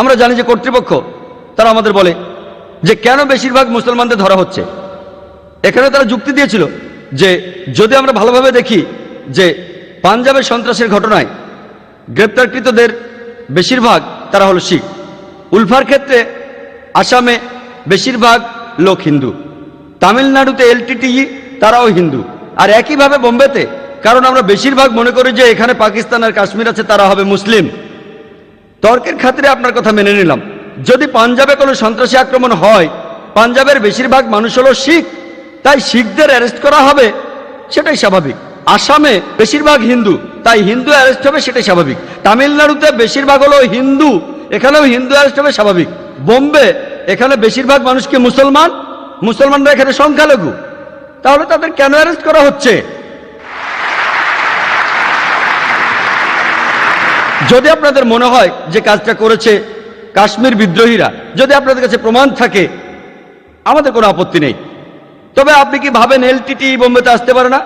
আমরা জানি যে কর্তৃপক্ষ, তারা আমাদের বলে যে কেন বেশিরভাগ মুসলমানদের ধরা হচ্ছে। এখানে তারা যুক্তি দিয়েছিল যে যদি আমরা ভালোভাবে দেখি যে পাঞ্জাবের সন্ত্রাসের ঘটনায় গ্রেপ্তারকৃতদের বেশিরভাগ তারা হলো শিখ। উলফার ক্ষেত্রে আসামে বেশিরভাগ লোক হিন্দু। তামিলনাড়ুতে এলটিটি তারাও হিন্দু। আর একইভাবে বোম্বেতে, কারণ আমরা বেশিরভাগ মনে করি যে এখানে পাকিস্তান আর কাশ্মীর আছে, তারা হবে মুসলিম। তর্কের খাতিরে আপনার কথা মেনে নিলাম। যদি পাঞ্জাবে কোনো সন্ত্রাসী আক্রমণ হয়, পাঞ্জাবের বেশিরভাগ মানুষ হলো শিখ, তাই শিখদের অ্যারেস্ট করা হবে, সেটাই স্বাভাবিক। আসামে বেশিরভাগ হিন্দু, তাই হিন্দু অ্যারেস্ট হবে, সেটাই স্বাভাবিক। তামিলনাড়ুতে বেশিরভাগ হলো হিন্দু, এখানেও হিন্দু অ্যারেস্ট হবে, স্বাভাবিক। বোম্বে, এখানে বেশিরভাগ মানুষকে মুসলমান? মুসলমানরা এখানে সংখ্যালঘু। তাহলে তাদের কেন অ্যারেস্ট করা হচ্ছে? যদি আপনাদের মনে হয় যে কাজটা করেছে কাশ্মীর বিদ্রোহীরা, যদি আপনাদের কাছে প্রমাণ থাকে, আমাদের কোনো আপত্তি নেই। তবে আপনি কি ভাবেন এলটিটি বোম্বেতে আসতে পারে না?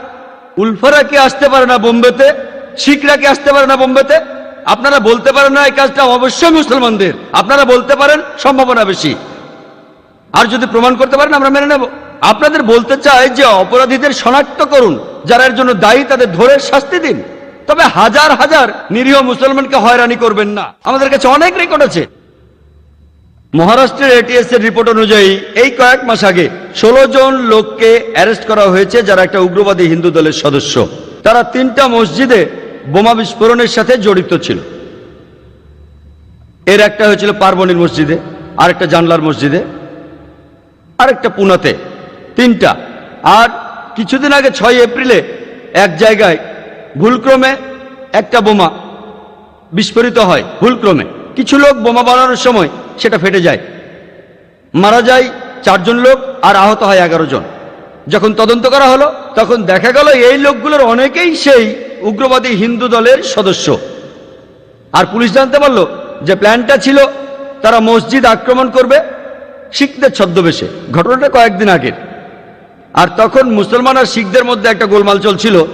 উলফারা কি আসতে পারে না বোম্বেতে? শিখরা কি আসতে পারে না বোম্বেতে? আপনারা বলতে পারেন না এই কাজটা অবশ্যই মুসলমানদের। আপনারা বলতে পারেন সম্ভাবনা বেশি। আর যদি প্রমাণ করতে পারেন, আমরা মেনে নেব। আপনাদের বলতে চাই যে অপরাধীদের শনাক্ত করুন, যারা এর জন্য দায়ী, তাদের ধরে শাস্তি দিন। তবে হাজার হাজার নিরীহ মুসলমানকে হয়রানি করবেন না। আমাদের কাছে অনেক রেকর্ড আছে। মহারাষ্ট্রের এটিএস এর রিপোর্ট অনুযায়ী এই কয়েক মাস আগে ষোলো জন লোককে অ্যারেস্ট করা হয়েছে যারা একটা উগ্রবাদী হিন্দু দলের সদস্য। তারা তিনটা মসজিদে বোমা বিস্ফোরণের সাথে জড়িত ছিল। এর একটা হয়েছিল পার্বণীর মসজিদে, আরেকটা জানলার মসজিদে, আরেকটা পুনাতে। তিনটা। আর কিছুদিন আগে ছয় এপ্রিলে এক জায়গায় ভুলক্রমে একটা বোমা বিস্ফোরিত হয়, ভুলক্রমে। কিছু লোক বোমা বানানোর সময় সেটা ফেটে যায়। মারা যায় চারজন লোক আর আহত হয় এগারো জন। যখন তদন্ত করা হলো, তখন দেখা গেল এই লোকগুলোর অনেকেই সেই উগ্রবাদী হিন্দু দলের সদস্য। আর পুলিশ জানতে পারল যে প্ল্যানটা ছিল, তারা মসজিদ আক্রমণ করবে শিখদের ছদ্মবেশে। ঘটনাটা কয়েকদিন আগের। আর তখন মুসলমান আর শিখদের মধ্যে একটা গোলমাল চলছিল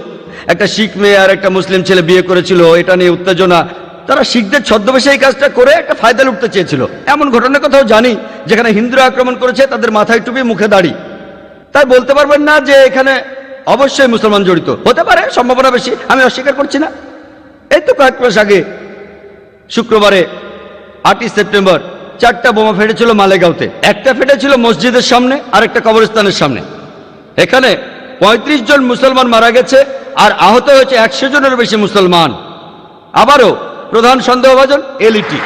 একটা শিখ মেয়ে আর একটা মুসলিম ছেলে বিয়ে করেছিল, এটা নিয়ে উত্তেজনা। তারা শিখদের ছদ্মবেশে এই কাজটা করে একটা ফায়দা লুটতে চেয়েছিল। এমন ঘটনার কথাও জানি, যেখানে হিন্দুরা আক্রমণ করেছে, তাদের মাথায় টুপি, মুখে দাড়ি। তাই বলতে পারবেন না যে এখানে অবশ্যই মুসলমান জড়িত। হতে পারে, সম্ভাবনা বেশি, আমি অস্বীকার করছি না। এই তো কয়েক মাস আগে, শুক্রবারে, আটই সেপ্টেম্বর, চারটা বোমা ফেটেছিল মালেগাঁওতে। একটা ফেটেছিল মসজিদের সামনে আর একটা কবরস্থানের সামনে। এখানে ৩৫ জন মুসলমান মারা গেছে আর আহত হয়েছে একশো জনের বেশি মুসলমান। আবারও প্রধান সন্দেহভাজন এলইটি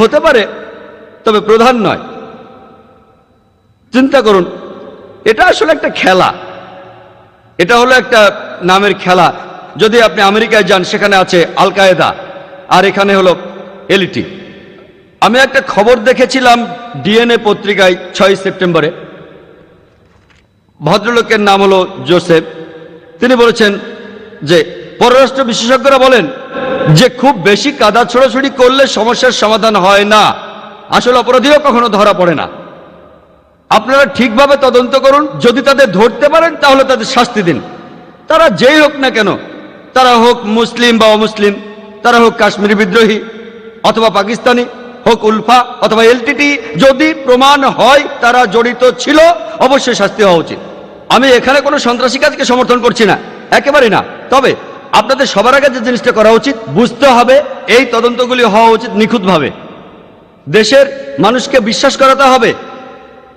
হতে পারে, তবে প্রধান নয়। চিন্তা করুন, এটা আসলে একটা খেলা। এটা হলো একটা নামের খেলা। যদি আপনি আমেরিকায় যান, সেখানে আছে আল কায়েদা, আর এখানে হলো এলইটি আমি একটা খবর দেখেছিলাম ডিএনএ পত্রিকায়, ছয় সেপ্টেম্বরে। ভদ্রলোকের নাম হলো জোসেফ। তিনি বলেছেন যে, পররাষ্ট্র বিশেষজ্ঞরা বলেন যে, খুব বেশি কাদা ছোড়াছুড়ি করলে সমস্যার সমাধান হয় না। আসলে অপরাধীও কখনো ধরা পড়ে না। আপনারা ঠিকভাবে তদন্ত করুন। যদি তাদের ধরতে পারেন, তাহলে তাদের শাস্তি দিন। তারা যেই হোক না কেন, তারা হোক মুসলিম বা অমুসলিম, তারা হোক কাশ্মীরি বিদ্রোহী অথবা পাকিস্তানি, হোক উলফা অথবা এলটিটি, যদি প্রমাণ হয় তারা জড়িত ছিল, অবশ্যই শাস্তি হওয়া উচিত। আমি এখানে কোনো সন্ত্রাসী কাজকে সমর্থন করছি না একেবারে না। তবে আপনাদের সবার আগে যে জিনিসটা করা উচিত, বুঝতে হবে এই তদন্তগুলি হওয়া উচিত নিখুঁতভাবে। দেশের মানুষকে বিশ্বাস করাতে হবে